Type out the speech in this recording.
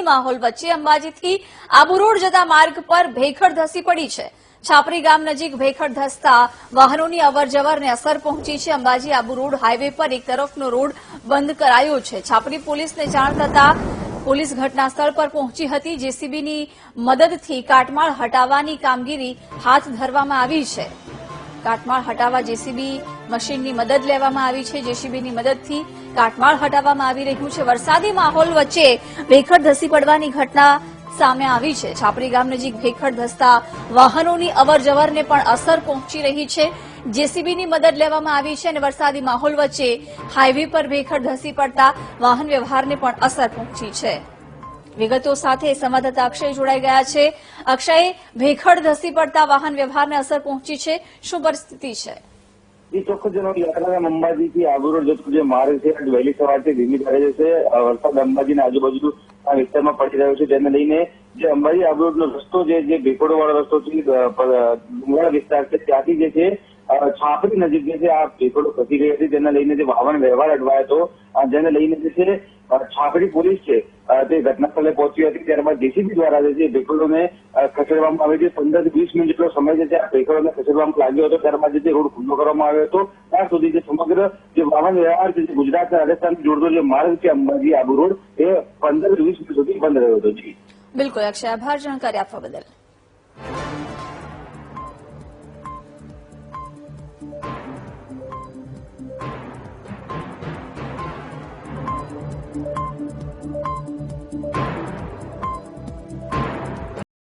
વરસાદી માહોલ વચ્ચે અંબાજીથી આબુરોડ જતા માર્ગ પર ભેખડ ધસી પડી છે. છાપરી ગામ નજીક ભેખડ ધસતા વાહનોની અવરજવરને અસર પહોંચી છે. અંબાજી આબુ રોડ હાઈવે પર એક તરફનો રોડ બંધ કરાયો છે. છાપરી પોલીસને જાણ થતા પોલીસ ઘટના સ્થળ પર પહોંચી હતી, જેસીબીની મદદથી કાટમાળ હટાવવાની કામગીરી હાથ ધરવામાં આવી છે. કાટમાળ હટાવવા જેસીબી મશીનની મદદ લેવામાં આવી છે, જેસીબીની મદદથી કાટમાળ હટાવવામાં આવી રહ્યું છે. વરસાદી માહોલ વચ્ચે ભેખડ ધસી પડવાની ઘટના સામે આવી છે. છાપરી ગામ નજીક ભેખડ ધસતા વાહનોની અવરજવરને પણ અસર પહોંચી રહી છે. જેસીબીની મદદ લેવામાં આવી છે અને વરસાદી માહોલ વચ્ચે હાઈવે પર ભેખડ ધસી પડતા વાહન વ્યવહારને પણ અસર પહોંચી છે. વિગતો સાથે સંવાદદાતા અક્ષય જોડાઈ ગયા છે. અક્ષય, ભેખડ ધસી પડતા વાહન વ્યવહારને અસર પહોંચી છે. શું પરિસ્થિતિ છે? એ ચોક્કસ જણાવી યાત્રાધામ અંબાજીથી આબુ રોડ જે માર્ગ છે વહેલી સવારથી ધીમી ધારે જશે વરસાદ અંબાજીના આજુબાજુ આ વિસ્તારમાં પડી રહ્યો છે. તેને લઈને જે અંબાજી આબુ રોડનો રસ્તો છે જે ભેકોડો વાળો રસ્તો છે ડુંગળા વિસ્તાર છે, ત્યાંથી જે છે છાપરી નજીક જે છે, આ ભેખોડો ખસી ગઈ હતી તેને લઈને જે વાહન વ્યવહાર અટવાયો હતો જેને લઈને જે છે છાપરી પોલીસ છે તે ઘટના પહોંચી હતી ત્યારબાદ જેસીબી દ્વારા જે ભેખડોને ખસેડવામાં આવે છે પંદર વીસ મિનિટ જેટલો સમય છે ત્યાં ભેખડોને ખસેડવામાં લાગ્યો હતો ત્યારબાદ જે રોડ ખુલ્લો કરવામાં આવ્યો હતો ત્યાં સુધી જે સમગ્ર જે વાહન વ્યવહાર છે ગુજરાત રાજસ્થાન જોડતો જે માર્ગ છે અંબાજી આબુ રોડ એ પંદર વીસ મિનિટ સુધી બંધ રહ્યો હતો જી બિલકુલ અક્ષય આભાર જાણકારી આપવા બદલ